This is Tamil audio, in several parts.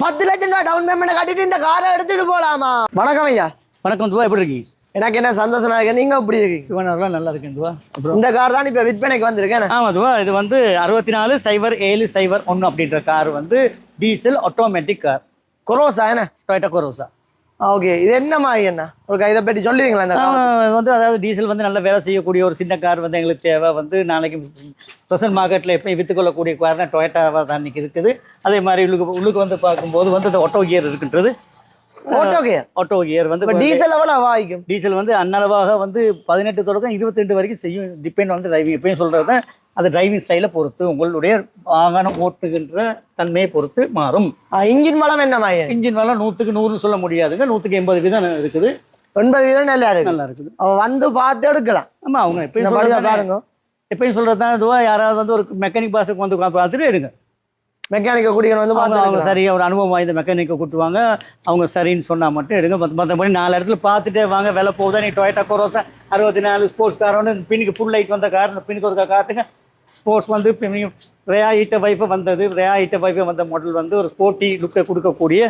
பத்து லட்சம் ரூபாய் டவுன் பேமெண்ட் கட்டிட்டு இந்த காரை எடுத்துட்டு போலாமா? வணக்கம் ஐயா. வணக்கம் துவா எப்படி இருக்கீங்க? எனக்கு என்ன சந்தோஷமா இருக்கு? நீங்க எப்படி இருக்கீங்க? சிவனர்லாம் நல்லா இருக்கேன் துவா. அப்புறம்? இந்த கார் தான் இப்ப விற்பனைக்கு வந்திருக்கேன் ஆமாம் துவா இது வந்து அறுபத்தி நாலு சைபர் ஏழு சைபர் ஒன்று அப்படின்ற கார் வந்து டீசல் ஆட்டோமேட்டிக் கார் கொரோசா என்ன? டொயட்டா கொரோசா ஓகே இது என்னமா என்ன? ஒரு இதை பற்றி சொல்லுவீங்களா இந்த? வந்து அதாவது டீசல் வந்து நல்ல வேலை செய்யக்கூடிய ஒரு சின்ன கார் வந்து எங்களுக்கு தேவை. வந்து நாளைக்கு ப்ரெசன்ட் மார்க்கெட்டில் எப்பயும் விற்றுக்கொள்ளக்கூடிய கார்னா டொயட்டாவாக தான் இன்னைக்கு இருக்குது. அதே மாதிரி உள்ளுக்கு உள்ளுக்கு வந்து பார்க்கும்போது வந்து இந்த ஆட்டோ கியர் இருக்கின்றது. ஆட்டோ கேர் ஆட்டோ கியர் வந்து டீசல் எவ்வளவு வாங்கிக்கும் டீசல் வந்து அன்னளவாக வந்து பதினெட்டு தொடக்கம் இருபத்தி ரெண்டு வரைக்கும் செய்யும். டிபெண்ட் வந்து டிரைவிங் எப்பயும் சொல்கிறது தான் அது டிரைவிங் ஸ்டைலை பொறுத்து உங்களுடைய வாகனம் ஓட்டுகின்ற தன்மையை பொறுத்து மாறும். இன்ஜின் வளம் என்னமா ஐயா இன்ஜின் வளம் நூற்றுக்கு நூறு சொல்ல முடியாதுங்க. நூற்றுக்கு எண்பது வீதம் இருக்குது. ஒன்பது வீதம் நல்லா இருக்கு நல்லா இருக்குது. அவ வந்து பார்த்து எடுக்கலாம். ஆமாம் அவங்க எப்பயும் பாருங்க. எப்பயும் சொல்கிறது தான் இதுவாக யாராவது வந்து ஒரு மெக்கானிக் பாஸுக்கு வந்து பார்த்துட்டு எடுங்க. மெக்கானிக்க குடிக்கணும் வந்து பார்த்து அவங்க. சரியாக ஒரு அனுபவம் வாய்ந்த மெக்கானிக்கை கூட்டுவாங்க. அவங்க சரின்னு சொன்னால் மட்டும் எடுங்க. மற்ற மற்றபடி நாலு இடத்துல பார்த்துட்டே வாங்க. விலை போகுதா? நீ டொயட்டா கொரோசா அறுபத்தி நாலு ஸ்போர்ட்ஸ் கார் வந்து பின்னுக்கு ஃபுல் லைட் வந்த கார் பின்னுக்கு ஒரு காட்டுங்க ஸ்போர்ட்ஸ் வந்து ரேயா ஈட்ட வைப்பு வந்தது. ரேயா ஈட்ட வைப்பு வந்த மாடல் வந்து ஒரு ஸ்போர்ட்டி லுக்கை கொடுக்கக்கூடிய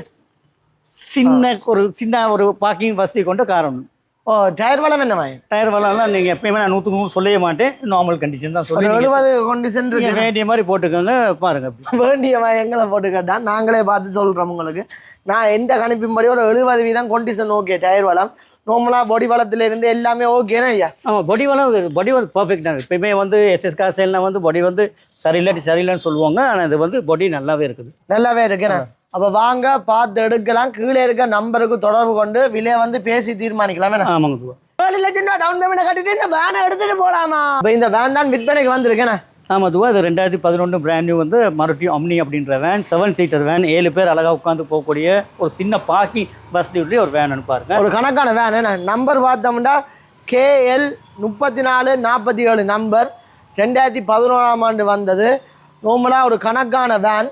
சின்ன ஒரு சின்ன ஒரு பார்க்கிங் வசதி கொண்ட கார் ஒன்று ஓ டயர் வளம் என்னமா டயர் வளம்லாம் நீங்கள் எப்பயுமே நான் நூற்றுக்கு நூறு சொல்லவே மாட்டேன். நார்மல் கண்டிஷன் தான் ஒரு சொல்லி நீங்க எழுபது கொண்டிஷன் இருக்கு. வேண்டிய மாதிரி போட்டுக்கோங்க பாருங்க. வேண்டியவா எங்களை போட்டு கேட்டா நாங்களே பார்த்து சொல்றோம் உங்களுக்கு. நான் எந்த கணிப்பின்படி ஒரு எழுபது வீதம் கொண்டிஷன் ஓகே டயர் வளம். நார்மலா பொடி வளத்துல இருந்து எல்லாமே ஓகேனா ஐயா? ஆமாம் பாடி வளம் பாடி வந்து பர்ஃபெக்டாக எப்பயுமே வந்து எஸ்எஸ் காசேல்னா வந்து பாடி வந்து சரியில்லாட்டி சரியில்லைன்னு சொல்லுவாங்க. ஆனால் இது வந்து பாடி நல்லாவே இருக்குது. நல்லாவே இருக்குண்ணா அப்ப வாங்க பார்த்து எடுக்கலாம். கீழே இருக்க நம்பருக்கு தொடர்பு கொண்டு விலையை வந்து பேசி தீர்மானிக்கலாம். ஆமாங்க ஏழு லட்சம் ரூபா டவுன் பேமெண்ட் கட்டிட்டு இந்த வேனை எடுத்துட்டு போலாமா? இப்ப இந்த வேன் தான் விற்பனைக்கு வந்திருக்கேண்ணா ஆமாம் துவா இது ரெண்டாயிரத்தி பதினொன்று பிராண்ட் நியூ வந்து மறுபடியும் அம்னி அப்படின்ற வேன் செவன் சீட்டர் வேன் ஏழு பேர் அழகாக உட்காந்து போகக்கூடிய ஒரு சின்ன பார்க்கிங் வசதியுடைய ஒரு வேன் பாருங்க. ஒரு கணக்கான வேன் என்ன? நம்பர் பார்த்தோம்னா கேஎல் முப்பத்தி நாலு நாற்பத்தி ஏழு நம்பர் ரெண்டாயிரத்தி பதினோராம் ஆண்டு வந்தது. நார்மலாக ஒரு கணக்கான வேன்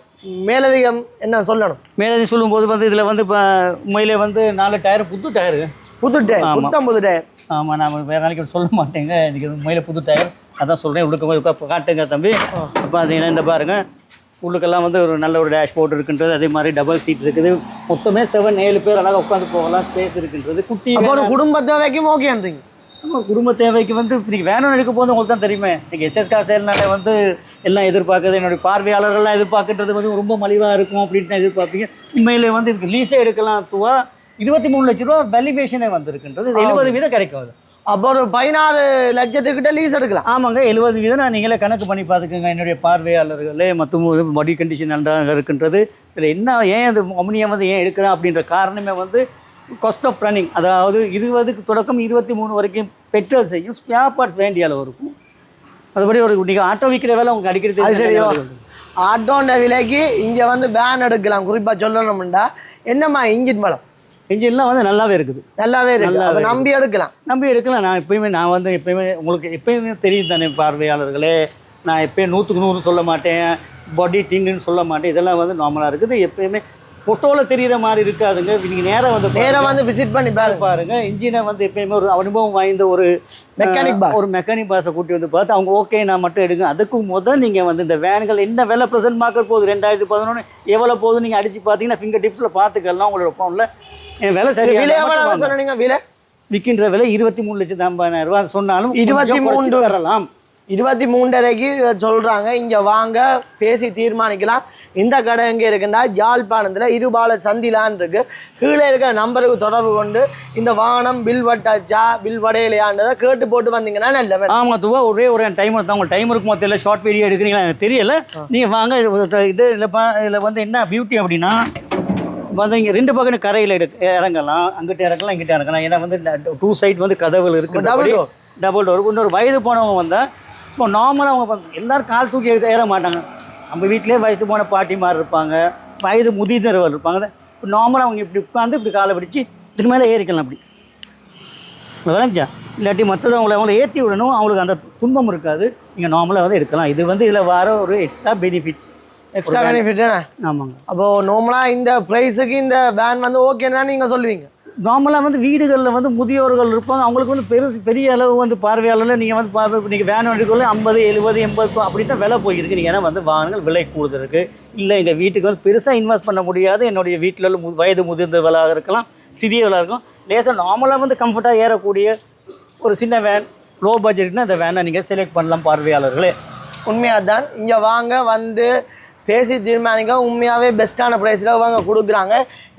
மேலதிகம் என்ன சொல்லணும்? மேலே சொல்லும்போது வந்து இதில் வந்து இப்போ உண்மையிலே வந்து நாலு டயர் புது டயரு. புது டயர். புத்தம் புது டயர். ஆமாம் நான் வேறு நாளைக்கு சொல்ல மாட்டேங்க. எனக்கு உண்மையில புது டயர். அதான் சொல்கிறேன் உள்ளுக்கு காட்டுங்க தம்பி. பார்த்தீங்கன்னா இந்த பாருங்க. உள்ளுக்கெல்லாம் வந்து ஒரு நல்ல ஒரு டேஷ் போர்டு இருக்குன்றது. அதே மாதிரி டபுள் சீட் இருக்குது. மொத்தமே செவன் ஏழு பேர் அழகாக உட்காந்து போகலாம். ஸ்பேஸ் இருக்குன்றது. குட்டி ஒரு van. குடும்ப தேவைக்கும் ஆமா, குடும்ப தேவைக்கு வந்து இன்னைக்கு வேணும் எடுக்க போது உங்களுக்கு தான் தெரியுமே. இன்னைக்கு எஸ்எஸ்கா சேல்னால வந்து எல்லாம் எதிர்பார்க்குறது என்னுடைய பார்வையாளர்கள்லாம் எதிர்பார்க்கறது வந்து ரொம்ப மலிவாக இருக்கும் அப்படின்னு எதிர்பார்ப்பீங்க. உண்மையிலே வந்து இதுக்கு லீஸே எடுக்கலாம் துவா. இருபத்தி மூணு லட்ச ரூபா வேல்யூவேஷனே வந்திருக்குன்றது. இது எழுபது வீதம் கிடைக்கும் அது அப்போ ஒரு பதினாலு லட்சத்துக்கிட்ட லீஸ் எடுக்கலாம். ஆமாங்க எழுபது வீதம் நான் நீங்களே கணக்கு பண்ணி பார்த்துக்கோங்க. என்னுடைய பார்வையாளர்களே மற்றும் பாடி கண்டிஷன் நன்றாக இருக்கின்றது. இதில் என்ன ஏன் அது அம்னியம் வந்து ஏன் எடுக்கிறேன் அப்படின்ற காரணமே வந்து காஸ்ட் ஆஃப் ரன்னிங் அதாவது இருபதுக்கு தொடக்கம் இருபத்தி மூணு வரைக்கும் பெட்ரோல் செய்யும். ஸ்பேர் பார்ட்ஸ் வேண்டிய அளவு இருக்கும். அதுபடி ஒரு நீங்கள் ஆட்டோ விற்கிற வேலை உங்களுக்கு அடிக்கிறது அது சரியோ? ஆட்டோண்ட விலைக்கு இங்க வந்து வேன் எடுக்கலாம். குறிப்பா சொல்லணும்டா. என்னம்மா இன்ஜின் பலம்? இன்ஜின்லாம் வந்து நல்லாவே இருக்குது. நல்லாவே இருக்கு. நம்பி எடுக்கலாம். நம்பி எடுக்கலாம். நான் எப்பயுமே நான் வந்து எப்பயுமே உங்களுக்கு எப்பயுமே தெரியும் தானே பார்வையாளர்களே. நான் எப்பயும் நூற்றுக்கு நூறு சொல்ல மாட்டேன். பாடி டிங்குன்னு சொல்ல மாட்டேன். இதெல்லாம் வந்து நார்மலாக இருக்குது. எப்பயுமே ஃபோட்டோவில் தெரிகிற மாதிரி இருக்காதுங்க. நீங்கள் நேராக வந்து நேரா வந்து விசிட் பண்ணி பாருங்க. இன்ஜினை வந்து எப்பயுமே ஒரு அனுபவம் வாய்ந்த ஒரு மெக்கானிக் பாஸ் ஒரு மெக்கானிக் பாஸை கூட்டி வந்து பார்த்து அவங்க ஓகே நான் மட்டும் எடுங்க. அதுக்கு முதல் நீங்கள் வந்து இந்த வேன்கள் என்ன விலை ப்ரெசென்ட் மார்க்கெட் போகுது? ரெண்டாயிரத்தி பதினொன்று எவ்வளோ போகுது? நீங்கள் அடித்து பார்த்தீங்கன்னா ஃபிங்கர் டிப்ஸில் பார்த்துக்கலாம் உங்களோட ஃபோனில் என் விலை சரி விலை விலை? விற்கின்ற விலை இருபத்தி மூணு லட்சத்து ஐம்பதாயிரம் ரூபாய் சொன்னாலும் இருபத்தி மூன்று. தரலாம். இருபத்தி மூன்றரைக்கு இதை சொல்றாங்க. இங்க வாங்க பேசி தீர்மானிக்கலாம். இந்த கடை எங்க இருக்குன்னா யாழ்ப்பாணத்துல இருபால சந்திலான் இருக்கு. கீழே இருக்க நம்பருக்கு தொடர்பு கொண்டு இந்த வாகனம் பில் வட்டாச்சா பில் வடையிலையான்றதை கேட்டு போட்டு வந்தீங்கன்னா நல்ல ஆமாம் துவா ஒரே ஒரு டைம் தான். உங்களுக்கு டைம் இருக்கும் தெரியல ஷார்ட் வீடியோ எடுக்கிறீங்களா? எனக்கு தெரியல. நீங்கள் வாங்க இது இது இதில் பா இதில் வந்து என்ன பியூட்டி அப்படின்னா வந்து இங்கே ரெண்டு பக்கம் கரையில் எடு இறங்கலாம். அங்கிட்ட இறங்கலாம் இங்கிட்ட இறங்கலாம். ஏன்னா வந்து டூ சைட் வந்து கதவுகள் இருக்கு Double door. டபுள் டோர் இன்னொரு வயது போனவங்க வந்தால் சும்மா நார்மலாக அவங்க எல்லாரும் கால் தூக்கி எடுக்க ஏற மாட்டாங்க. நம்ம வீட்டிலே வயசு போன பாட்டிமார் இருப்பாங்க. வயது முதிர்ந்தவர்கள் இருப்பாங்க. இப்போ நார்மலாக அவங்க இப்படி உட்காந்து இப்படி காலை பிடிச்சி இதுக்கு மேலே ஏறிக்கலாம் அப்படி. விளைஞ்சா இல்லாட்டி மற்றது அவங்கள அவங்கள ஏற்றி விடணும். அவங்களுக்கு அந்த துன்பம் இருக்காது. நீங்கள் நார்மலாக வந்து எடுக்கலாம். இது வந்து இதில் வர ஒரு எக்ஸ்ட்ரா பெனிஃபிட்ஸ் எக்ஸ்ட்ரா பெனிஃபிட் ஆமாங்க. அப்போ நார்மலா இந்த ப்ரைஸுக்கு இந்த வேன் வந்து ஓகேன்னு தான் நீங்க சொல்லுவீங்க? நார்மலாக வந்து வீடுகளில் வந்து முதியோர்கள் இருப்பாங்க. அவங்களுக்கு வந்து பெருசு பெரிய அளவு வந்து பார்வையாளர்கள் நீங்கள் வந்து பார்த்து நீங்கள் வேன் வண்டிக்குள்ளே ஐம்பது எழுபது எண்பது அப்படி தான் விலை போயிருக்கு நீங்கள் ஏன்னா வந்து வாகனங்கள் விலை கூடுதல் இருக்குது இல்லை எங்கள் வீட்டுக்கு வந்து பெருசாக இன்வெஸ்ட் பண்ண முடியாது. என்னுடைய வீட்டில் உள்ள மு- வயது முதிர்ந்தவளாக இருக்கலாம் சிறியவளாக இருக்கும் லேசாக நார்மலாக வந்து கம்ஃபர்ட்டாக ஏறக்கூடிய ஒரு சின்ன வேன் லோ பட்ஜெட்னா அந்த வேனை நீங்கள் செலக்ட் பண்ணலாம் பார்வையாளர்களே. உண்மையாக தான் இங்கே வாங்க வந்து பேசி தீர்மானிக்க உண்மையாகவே பெஸ்ட்டான ப்ரைஸில் வாங்க கொடுக்குறாங்க.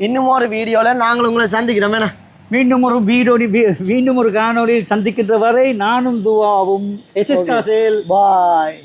இன்னும் ஒரு வீடியோவில் நாங்களும் உங்களை சந்திக்கிறோம். என்ன? மீண்டும் ஒரு வீடோடி மீண்டும் ஒரு காணொளி சந்திக்கின்ற வரை நானும் துவாவும். எஸ்எஸ் காசேல். பாய்